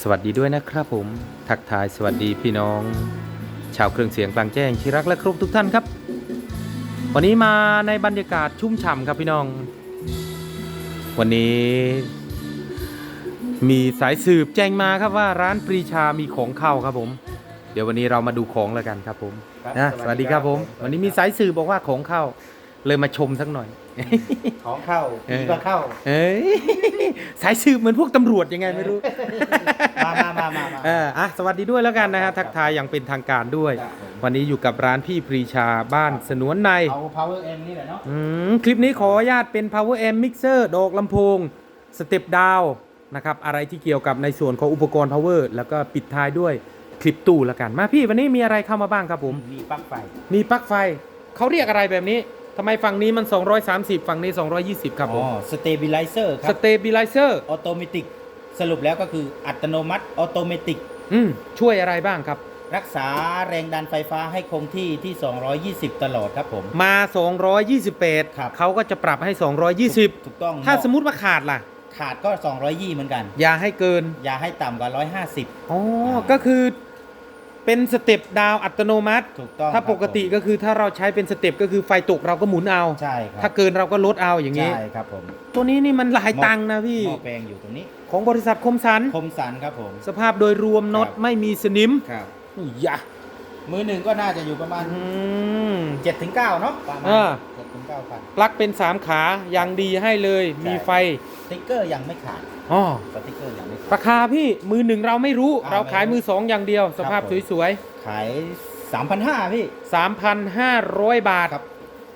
สวัสดีด้วยนะครับผม ทักทายสวัสดีพี่น้อง ชาวเครื่องเสียงกลางแจ้งที่รักและครบทุกท่านครับ วันนี้มาในบรรยากาศชุ่มฉ่ำครับพี่น้อง วันนี้ มีสายสืบแจ้งมาครับว่าร้านปรีชามีของเข้าครับผม เดี๋ยววันนี้เรามาดูของแล้วกันครับผมครับนะสสวัวัสสดีดีคครัรับบผผมมวันนี้มีสายสืบบอกว่าของเข้า เลยมาชมสักหน่อย ของเข้าเออผีก็เข้า เอ้ยสายสืบเหมือนพวกตำรวจยังไงไม่รู้ มามามามามา เอออะสวัสดีด้วยแล้วกันนะฮะทักทายอย่างเป็นทางการด้วย ครับผม วันนี้อยู่กับร้านพี่ปรีชาบ้านสนวนในเอา power m นี่แหละเนาะอืมคลิปนี้ขออนุญาตเป็น power amp mixer ดอกลำโพง สเต็ปดาวนะครับ อะไรที่เกี่ยวกับในส่วนของอุปกรณ์ power แล้วก็ปิดท้ายด้วยคลิปตู้แล้วกัน มาพี่วันนี้มีอะไรเข้ามาบ้างครับผม มีปลั๊กไฟ มีปลั๊กไฟเขาเรียกอะไรแบบนี้ ทำไมฝั่งนี้มัน 230 ฝั่งนี้ 220 ครับผอ๋อ ม stabilizer คสรับ เตเบลิเซอร์ออโตเมติกสรุปแล้วก็คืออัตโนมัติออโตเมติกอืม ช่วยอะไรบ้างครับ รักษาแรงดันไฟฟ้าให้คงที่ที่ 220 ตลอดครับผม มา228ครับเขาก็จะปรับให้220ถูกต้องถ้าสมมติว่าขาดล่ะ ขาดก็ 220 เหมือนกัน อย่าให้เกิน อย่าให้ต่ำกว่า 150 อ๋อ ก็คือ เป็นสเต็ปดาวอัตโนมัติ ถูกต้องถ้าครับปกติผมก็คือถ้าเราใช้เป็นสเต็ปก็คือไฟตกเราก็หมุนเอา ใช่ครับถ้าเกินเราก็ลดเอาอย่างนี้ ใช่ครับผมตัวนี้นี่มันหลายตังค์นะพี่ หม้อแปลงอยู่ตรงนี้ ของบริษัทคมสัน คมสันครับผม สภาพโดยรวมน็อตครับ ไม่มีสนิมครับอย่า มือหนึ่งก็น่าจะอยู่ประมาณอืม7ถึง9เนาะประมาณอ่า7ถึง9พัน ปลั๊กเป็น3ขายังดีให้เลยใช่มีไฟสติ๊กเกอร์ยังไม่ขาดอ๋อสติ๊กเกอร์ยังไม่ขาดราคาพี่มือหนึ่งเราไม่รู้อ่าเราขายไม่รู้มือสองอย่างเดียว สภาพครับผม สวยขาย3,500พี่ ๆ 3,500 บาท ครับ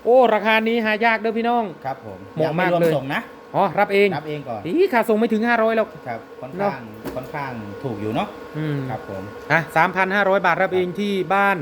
โอ้ ราคานี้หายากเด้อพี่น้อง ครับผมเหมาะยังไม่มากรวมเลย ส่งนะ อ๋อรับเองนับเองก่อนอีค่าส่งไม่ถึง 500หรอกครับค่อนเนอะข้างค่อนข้างถูกอยู่เนาะอืมครับผมอะ3,500บาทรับเองที่บ้าน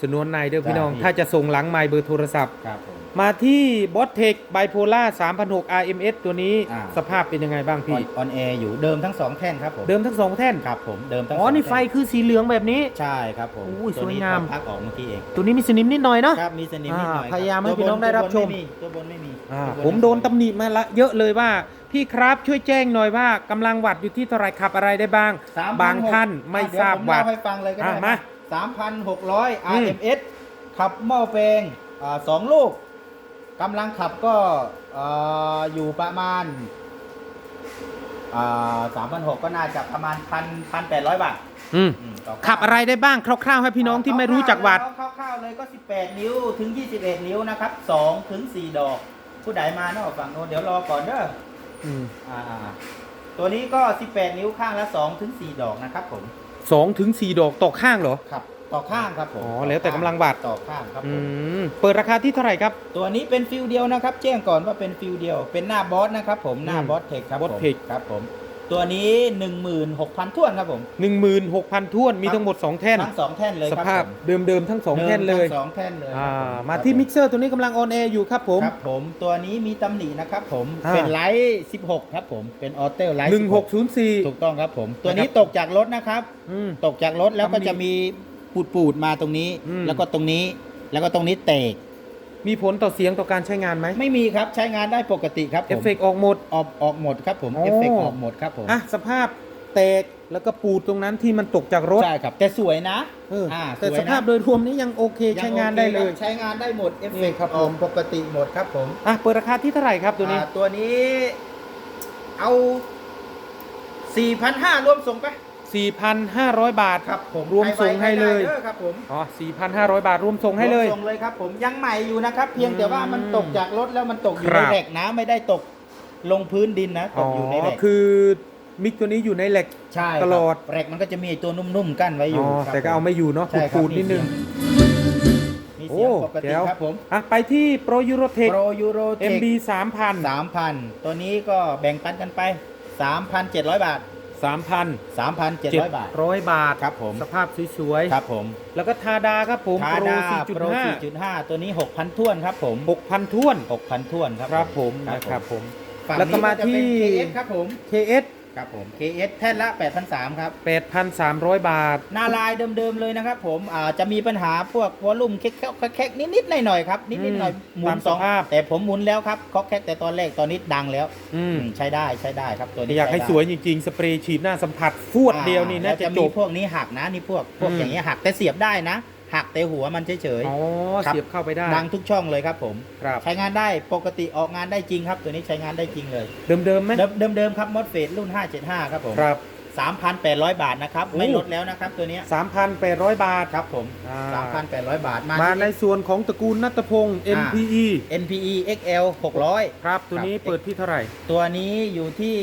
สนวนในเด้อพี่น้องได้พี่ถ้าจะส่งหลังไมล์เบอร์โทรศัพท์ครับผม มาที่บอสเทคไบโพล่า3,600 RMS ตัวนี้อ่า สภาพเป็นยังไงบ้างอพี่อนแอร์อยู่เดิมทั้งสองแท่นครับผมเดิมทั้งสองแท่นครับผมเดิมทั้งอ๋อสงนี่ไฟแท่คือสีเหลืองแบบนี้ ใช่ครับผมอุ้ยตัวนี้สวยงาม พอพักออกเมื่อกี้เองตัวนี้มีสนิมนิดหน่อยเนาะ ครับมีสนิมนิดหน่อยอ่าครับพยายามให้ตัวพี่น้องได้รับชม ตัวบนไม่มีอ่าตัวบนผมโดนตำหนิมาละเยอะเลยว่า พี่ครับช่วยแจ้งหน่อยว่ากำลังวัดอยู่ที่เท่าไหรขับอะไรได้บ้าง 3,600บางท่านไม่อะเดี๋ยวทราบผมวัดเล่าให้ฟังเลยก็ได้อะมาสามพันหกร้อย อืม RMS ขับหม้อแปลงอ่าสองลูก กำลังขับก็อ่าอยู่ประมาณสามพันหกก็น่าจะประมาณพันพันแปดร้อยบาทอืมอืมต่อขับอะไรได้บ้างคร่าวๆ ให้พี่น้องที่ไม่รู้จักวัด คร่าวๆเลยก็ 18 นิ้วถึง 21 นิ้วนะครับ2ถึง 4 ดอก ผู้ใดมานอกฝั่งโน้นเดี๋ยวรอก่อนเด้ออืมอ่าตัวนี้ก็ 18 นิ้วข้างละ2ถึง 4 ดอกนะครับผม สองถึงสี่ดอกต่อข้างเหรอ ครับ ต่อข้างครับผมอ๋อแล้วแต่กำลังวัดต่อข้างครับอืผมมเปิดราคาที่เท่าไหร่ครับ ตัวนี้เป็นฟิลเดียวนะครับแจ้งก่อนว่าเป็นฟิลเดียว เป็นหน้าบอสนะครับผมหน้าอืมบอสเทคครับผม Boss Tech ครับผมตัวนี้ 16,000ท้วนครับผม 16,000ท้วนมีทั้งหมด 2 แท่น ทั้งสองแท่นเลยสครับภาพผมเดิมๆทั้ง 2 แท่นเลยดิมทั้งสองแท่นเลยอ่าครับผมาครับที่ผมิกเซอร์ตัวนี้กำลังออนแอร์อยู่ครับผม ครับผมตัวนี้มีตำหนินะครับผมอ่า เป็นไลท์16 ครับผมเป็นออเทลไลท์ถูก1604ต้องครับผม ตัวนี้นะครับตกจากรถนะครับ อืม ตกจากรถแล้วก็ตำหนิจะมี ปูดปูดๆมาตรงนี้ อืม แล้วก็ตรงนี้แล้วก็ตรงนี้แตก มีผลต่อเสียงต่อการใช้งานไหมไม่มีครับใช้งานได้ปกติครับผมเอฟเฟกต์ออกหมด ออกออกหมดครับผมโอ้ เอฟเฟกต์ออกหมดครับผมอะสภาพแตกแล้วก็ปูดตรงนั้นที่มันตกจากรถใช่ครับ แต่สวยนะเอออ่าแต่สวยสนะภาพโดยรวมนี้ยังโอเคใช้งานได้เลยงโอคครับใช้งานได้หมดเอฟเฟกนี่ต์ครับออกผมปกติหมดครับผมอะเปิดราคาที่เท่าไหร่ครับตัวนี้ อ่าตัวนี้เอา 4,500รวมส่งไป 4,500 บาทครับผมรวมส่งให้เลยใครไว้ใครได้ด้อครับผมอ๋อ4,500 บาทรวมส่งให้เลยรวมส่งเลยครับผมยังใหม่อยู่นะครับเพียงแต่ว่ามันตกจากรถแล้วมันตกอยู่ครัในบแหลกนะไม่ได้ตกลงพื้นดินนะตอ๋กออยู่ในแหลกคือมิกตัวนี้อยู่ในเหล็ก ใช่ตลอดครับแหลกมันก็จะมีไอ้ตัวนุ่มๆกั้นไว้ออ๋ยู่อครับแต่ก็เอาไม่อยู่เนาะใช่ครับปูดๆนิดนึง มีโอ้เสียงปกติแจ๋วครับผมอะไปที่โปรยูโรเทค โปรยูโรเทค MB 3,000สามพันตัวนี้ก็แบ่งปันกันไป 3,700 บาท 3,000 3,700 บาท 700 บาท ครับผม สภาพสวยครับผมๆแล้วก็ทาดาครับผมทาโปรดาโปร4.5 4.5 ตัวนี้ 6,000ท้วนครับผม 6,000ท้วน 6,000ท้วนครับ ครับผมครับนะครับผมฝั่งแล้วก็นี้มาจะเป็นที่ KS ครับผม KS ครับผม KS แท่นละ 8,300 ครับ 8,300 บาท หน้าลายเดิมๆเลยนะครับผมอ่าจะมีปัญหาพวกวอลลุ่มแคกๆนิดๆหน่อยๆครับ นิดๆหน่อยอืมหมุนตามสองสภาพ แต่ผมหมุนแล้วครับเคาะแคกแต่ตอนแรกตอนนี้ดังแล้วอืมอืมใช้ได้ใช้ได้ครับตัวนี้อยากให้ช้ได้สวยจริง ๆ สเปรย์ฉีดหน้าสัมผัสฟวดเดียวนี่น่าแล้จะจะจมีบพวกนี้หักนะนี่พวกพวกอืม อย่างเงี้ยหักแต่เสียบได้นะ หักแต่หัวมันเฉยอ๋อครับ เสียบเข้าไปได้ๆดังทุกช่องเลยครับผม ครับ ใช้งานได้ปกติออกงานได้จริงครับ ตัวนี้ใช้งานได้จริงเลยเดิมๆไหมเดิมเดิมๆครับมอสเฟตรุ่น 575 ครับผมครับ 3,800 บาทนะครับ โอ้ ไม่ลดแล้วนะครับตัวเนี้ย3,800 บาท ครับผมอ่า 3,800 บาทมามาในที่ ส่วนของตระกูลนัตพงศ์ อ่า MPE NPE XL 600 ครับ ตัวนี้ครับ เปิดที่เท่าไหร่ ตัวนี้อยู่ที่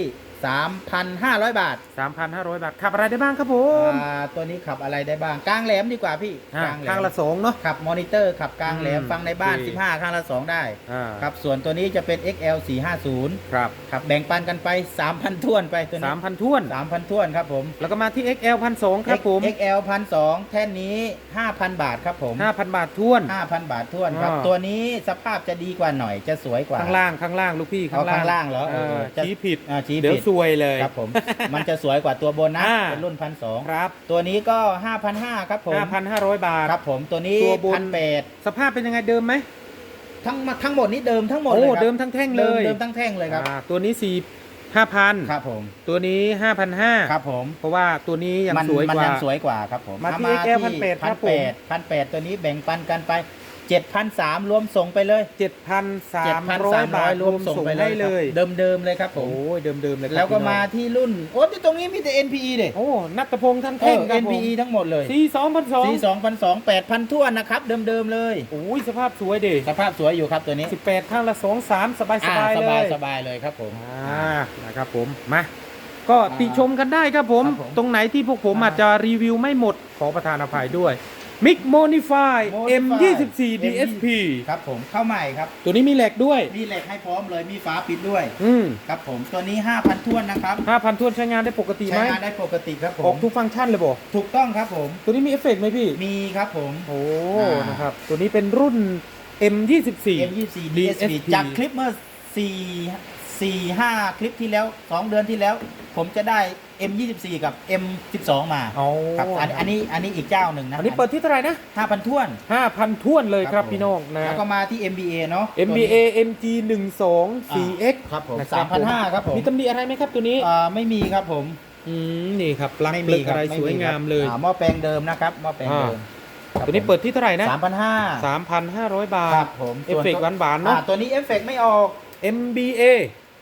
3,500 บาท3,500 บาทขับอะไรได้บ้างครับผม อ่าตัวนี้ขับอะไรได้บ้างกลางแหลมดีกว่าพี่อ่ากลางแหลข้างมละสองเนาะ ขับมอนิเตอร์ขับกลางแหลมอืมฟังในบ้าน โอเค 15 ข้างละ 2 ได้อ่าครับส่วนตัวนี้จะเป็น XL 450ครับครับแบ่งปันกันไป 3,000ท้วนไปตัวนี้ 3,000ท้วน 3,000ท้วนครับผม แล้วก็มาที่ XL 1,200ครับผม XL 1,200แท่นนี้ 5,000 บาทครับผม 5,000 บาทท้วน 5,000 บาทท้วนครับ อ่า ตัวนี้สภาพจะดีกว่าหน่อยจะสวยกว่า ข้างล่างข้างล่างลูกพี่เอาข้างล่างเหรอเออเออจะชี้ผิดอ่าชี้เดี๋ยวผิดซวยเลย ครับผม มันจะสวยกว่าตัวบนนะอ่า เป็นรุ่นพันสองครับตัวนี้ก็ 5,500ครับผม5,500 บาท ครับผมตัวนี้ตัวบน พันแปดสภาพเป็นยังไงเดิมไหมทั้งทั้งหมดนี้เดิมทั้งหมดโอ้เลยครับเดิมทั้งแท่งเลยเดิมทั้งแท่งเลยครับอ่าตัวนี้สี่ห้าพันครับผมตัวนี้ห้าพันห้าครับผมเพราะว่าตัวนี้ยังมันสวยมันกว่า ยังสวยกว่าครับผมมาที่เอ XL 1,800ครับผม1,800 1,800ตัวนี้แบ่งปันกันไป 7,300รวมส่งไปเลยเจ็ดพันสามร้อยบาท7,300รวมส่งไปได้เลยเดิมเดิมๆเลยครับผโอ้มยเดิมๆเลยครับแล้วก็พี่น้องมาที่รุ่น โอ้ที่ตรงนี้มีแต่ NPE เด็โอ้นัตพงษ์ท่านเอแท่งอ ครับผม NPE ทั้งหมดเลยสี่สองพันสองสี่สองพันสองแปดพันทั่วนนะครับ เดิมๆเลย โอ้ยสภาพสวยเด็สภาพสวยอยู่ครับตัวนี้สิบแปดข้างละสองสามสบายสอ่าบายสเลบายยสบายเลยครับผม อ่านะครับผมมาก็อ่าติชมกันได้ครับผม ครับผม ตรงไหนที่พวกผมอ่าอาจจะรีวิวไม่หมดขอประทานอภัยด้วย Mic Modify Modify M24 DSP ครับผมเข้าใหม่ครับ ตัวนี้มีแหลกด้วย มีเหล็กให้พร้อมเลยมีฝาปิดด้วยอืมครับผมตัวนี้ 5,000ท้วนนะครับ5,000ทวนใช้งานได้ปกติไหใช้มงานได้ปกติครับผออกมทุกฟังก์ชันเลยบ่ถูกต้องครับผมตัวนี้มีเอฟเฟกต์ไหมพี่ มีครับผม โอ้อ่าน นะครับ ตัวนี้เป็นรุ่น M24 M24 DSP จากคลิปเมื่อ4 4 5 คลิปที่แล้ว 2 เดือนที่แล้ว ผมจะได้ M24 กับ M12 มาอ๋อครับอันอันนี้อันนี้อีกเจ้าหนึ่งนะอันนี้เปิดที่เท่าไหร่นะ5,000ท้วน 5,000ท้วนเลยครับผมพี่น้องนะแล้วก็มาที่ MBA เนาะ MBA MG 1 2 4X ครับผมนะ3,500ครับผมมีตำหนิอะไรไหมครับตัวนี้อ่าไม่มีครับผมอืมนี่ครับปลั๊กไม่เปลืมีอกครัอะไรไม่สวยงามเลยอ่หม้อแปลงเดิมนะครับหม้อแปลงเดิมครับตัวนี้เปิดที่เท่าไหร่นะสามพันห้า3,500 บาครัทบผมเอฟเฟกต์หวานๆอ่าเนาะตัวนี้เอฟเฟกต์ไม่ออก MBA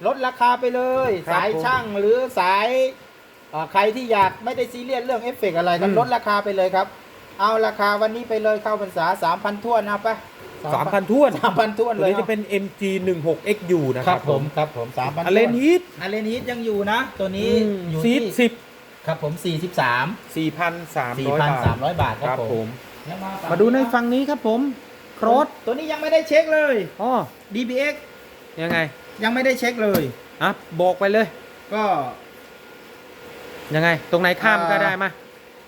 ลดราคาไปเลยครับสายผมช่างหรือสายอ่า ใครที่อยากไม่ได้ซีเรียสเรื่องเอฟเฟกต์อะไรก็อืมลดราคาไปเลยครับ เอาราคาวันนี้ไปเลยเข้าพรรษา3,000ท้วนเอาไป3,000ท้วนสามพันท้วนตัวเลยนี้จะเป็น MG 1 6 XU นะคครัรับบผมครับผมสามพันอเลนฮีทอเลนฮีทยังอยู่นะ ตัวนี้อยู่ซีที่ดครับผม43 10 4,300บาท4,300บาทคครัรับบผผมมแล้วมาดูในฝั่งนี้ครับผมโครสตัวนี้ยังไม่ได้เช็คเลยอ๋อ DBX ยังไง ยังไม่ได้เช็คเลยอะบอกไปเลย ก็ ยังไง ตรงไหนข้ามอ่าก็ได้มา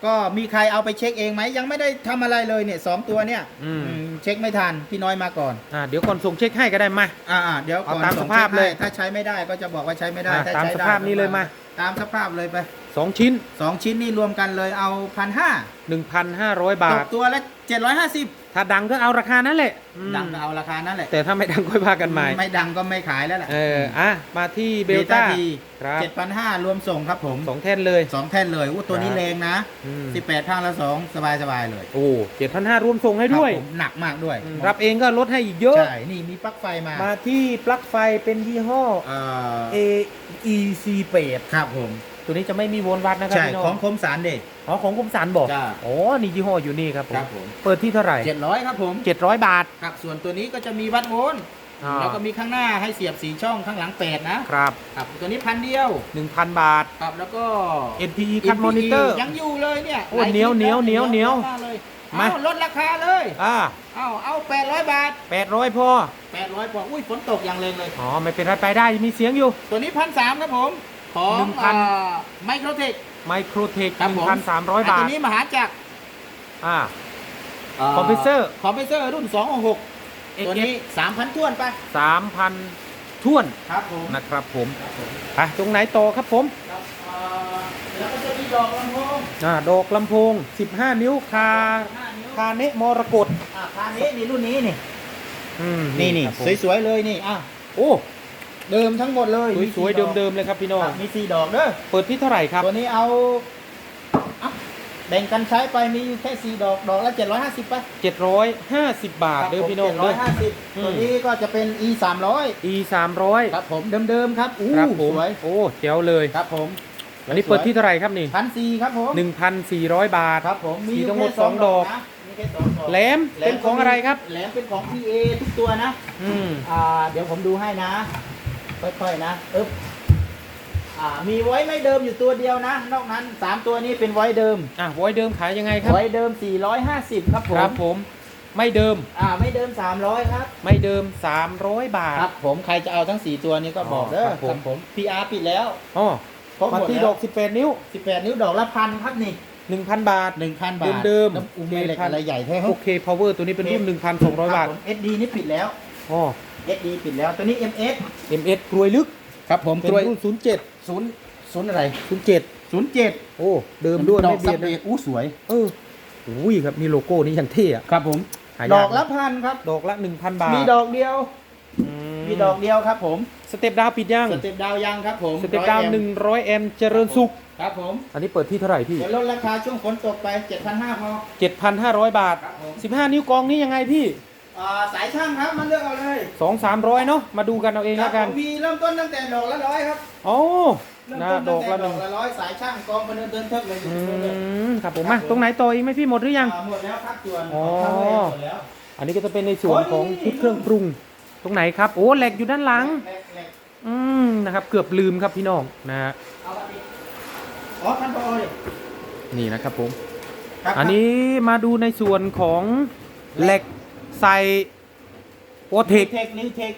ก็มีใครเอาไปเช็คเองไหมยังไม่ได้ทำอะไรเลยเนี่ยสองตัวเนี่ยอืม อืมเช็คไม่ทันพี่น้อยมาก่อน อ่าเดี๋ยวก่อนส่งเช็คให้ก็ได้มา อ่าๆเดี๋ยวก่อนเอาตามส่งสภาพช็คเลยให้ถ้าใช้ไม่ได้ก็จะบอกว่าใช้ไม่ได้อ่าถ้าตามใช้สได้ภาพนี้เลยมา ตามสภาพเลยไป2ชิ้น สองชิ้นนี่รวมกันเลยเอาพันห้า1,500 บาตท กตัวละเจ็ดร้อยห้าสิบถ้าดังก็เอาราคานั้นแหละอืมดังก็เอาราคานั่นแหละแต่ถ้าไม่ดังค่อยว่ากันใหม่ ไม่ดังก็ไม่ขายแล้วแหละเออ อะ มาที่เบลต้า ทีครับ เจ็ดพันห้ารวมส่งครับผมสองแท่นเลย สองแท่นเลยอู้ตัวนี้ครับ แรงนะ อืมสิบแปดข้างละสองสบายสบายๆเลยโอ้เจ็ดพันห้ารวมส่งให้ด้วย ครับผมหนักมากด้วยอืมรับเองก็ลดให้อีกเยอะ ใช่นี่มีปลั๊กไฟมามาที่ปลั๊กไฟเป็นยี่ห้อ เอ่อ AEC 8ครับผม ตัวนี้จะไม่มีโวลต์วัตต์นะครับใช่พี่น้ขอองงคมสารเด็กอ๋อของคมสันบอกจ้า อ๋อนี่ยี่ห้ออยู่นี่ครับผมครับผมเปิดที่เท่าไหร่เจ็ดร้อยครับผม700บาทครับส่วนตัวนี้ก็จะมีวัดโวลต์อ่าแล้วก็มีข้างหน้าให้เสียบสีช่องข้างหลังแปดนะครับครับตัวนี้พันเดียว1,000บาท ครับแล้วก็ NPE คัดมอนิเตอร์ ยังอยู่เลยเนี่ยโอ้เหนียวเหนียวเหนียวเหนียวมากเลยมาเอาลดราคาเลยอ่าเอาเอาแปดร้อยบาท800พอแปดร้อยกว่าอุ้ยฝนตกอย่างแรงเลย อ๋อไม่เป็นไรไปได้มีเสียงอยู่ตัวนี้พันสามครับผม ของหนึ่งพันไมโครเทค ไมโครเทคครับผม 1,300 บาตัท วนี้มหาจักรอ่า คอมเพรสเซอร์ คอมเพรสเซอร์รุ่น 266 ตัวนี้ 3,000ท้วนไป3,000ท้วนครับผมนะครับผมครับผมอะตรงไหนต่อครับผมครับอ่าแล้วก็จะมีดอกลำโพงอ่า ดอกลำโพง 15 นิ้วคาห้านิ้วคาเนะมรกตอ่าคานี้นี่รุ่นนี้นี่ อืมนี่นี่ครับผมสวยๆเลยนี่อะโอ้ เดิมทั้งหมดเลยสวยๆเดิมๆเลยครับพี่น้องครับมีสี่ดอกเด้อเปิดที่เท่าไหร่ครับ ตัวนี้เอาอะแบ่งกันใช้ไปมีอยู่แค่สี่ดอกดอกละเจ็ดร้อยห้าสิบไป750 บาทเด้อพี่น้องร้เด้ออ ยห้าสิบอืม ตัวนี้ก็จะเป็น e สามร้อย e 300ครับผมเดิมๆครับอู้ครับผมสวยโอ้เจ๋วเลย ครับผมอันนี้เปิดที่เท่าไหร่ครับนี่พันสี่ครับผม1,400 บาท ครับผมมีอยู่ทั้งหมดแค่สองดอก นะมีแค่สองดอกแหลมเป็นของอะไรครับ แหลมเป็นของ PA ทุกตัวนะ อืม อ่าเดี๋ยวผมดูให้นะ ค่อยๆนะอึ๊บอ่ามีไว้ไม่เดิมอยู่ตัวเดียวนะ นอกนั้น3ตัวนี้เป็นไว้เดิม อะไว้เดิมขายยังไงครับ ไว้เดิม 450 ครับผมครับผม ไม่เดิม อ่าไม่เดิม 300 ครับ ไม่เดิม 300 บาท ครับผมใครจะเอาทั้ง 4 ตัวนี้ก็บอกเด้อครับผมผม PR ปิดแล้วอ๋อครบหมามดที่แล้วดอก 18 นิ้ว 18 นิ้วดอกละพันครับนี่ 1,000 บาท 1,000 บาทเดิมๆน้ำอุ้มเหล็กอะไรใหญ่แท้โอเค power ตัวนี้เป็นรุ่น1,200 บาทคผม SD นี่ปิดแล้ว อ๋อ SD ปิดแล้วตัวนี้ MS MS กรวยลึกครับผมเป็นตัวรุ่น07 ศูนย์ศูนย์อะไร07 ศูนย์เจ็ดโอ้ เดิมด้วยดอไม่กเบีสัยบดเบรเลยกอู้สวย เอออุ้ยครับมีโลโก้นี้อย่างเท่อะครับผมหายากดอกละพันครับ ดอกละ 1,000 บาทมีดอกเดียวอืมีดอกเดียวครับผมสเต็ปดาวปิดยังสเต็ปดาวยังครับผมสเต็ปดาว 100 M 100 m เจริญสุข ครับผมอันนี้เปิดที่เท่าไหร่พี่ เดี๋ยวลดราคาช่วงฝนตกไป 7,500พอ 7,500 บาท ครับผม 15 นิ้วกองนี้ยังไงพี่ อ่าสายช่างครับมันเลือกเอาเลย2 300เนาะมาดูกันเอาเองแล้วกันครับผมมีเริ่มต้นตั้งแต่ดอกละร้อยครับโอ้เริ่มนะต้นดตั้องกแต่ละหดนึ่องกละร้อยสายช่างกองพะเนินเดินเทิกเลยอืมครับผมมาตรงไหนต่ออีกไหมพี่หมดหรือยัง อ่าหมดแล้วครับส่วนอ๋อของทางแรกหมดแล้ว อันนี้ก็จะเป็นในส่วนของโอ้นี่ชุดเครื่องปรุง ตรงไหนครับโอ้เหล็กอยู่ด้านหลังแรกแรกอืมนะครับเกือบลืมครับพี่น้องนะฮะเอาอันนี้อ๋อท่านพอเลยนี่นะครับผม ครับอันนี้มาดูในส่วนของเหล็ก ใส่วอเทนิวคเทคนิวเทค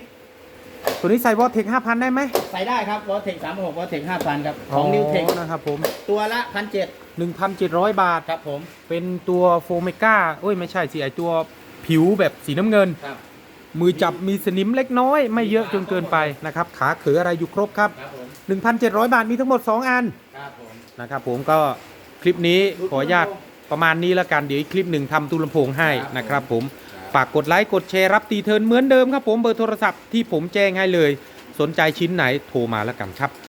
ตัวนี้ใส่วอเทค5,000ได้ไหมใส่ได้ครับวอเทคสามหกวอเทคห้าพันครับของนิวเทคนะครับผมตัวละพันเจ็ด1,700บาทครับผมเป็นตัวโฟเมก้าเอ้ยไม่ใช่สิไอตัวผิวแบบสีน้ำเงินครับมือจับมีสนิมเล็กน้อย ไม่เยอะจนเกินไปนะครับ ขาเขืออะไรอยู่ครบครับครับผม1,700 บาทมีทั้งหมด 2 อันครับผมนะครับผมก็คลิปนี้ขออนุญาตประมาณนี้แล้วกัน เดี๋ยวอีกคลิปหนึ่งทำตู้ลำโพงให้นะครับผม ฝากกดไลค์กดแชร์รับตีเทิร์นเหมือนเดิมครับผมเบอร์โทรศัพท์ที่ผมแจ้งให้เลย สนใจชิ้นไหนโทรมาแล้วกันครับ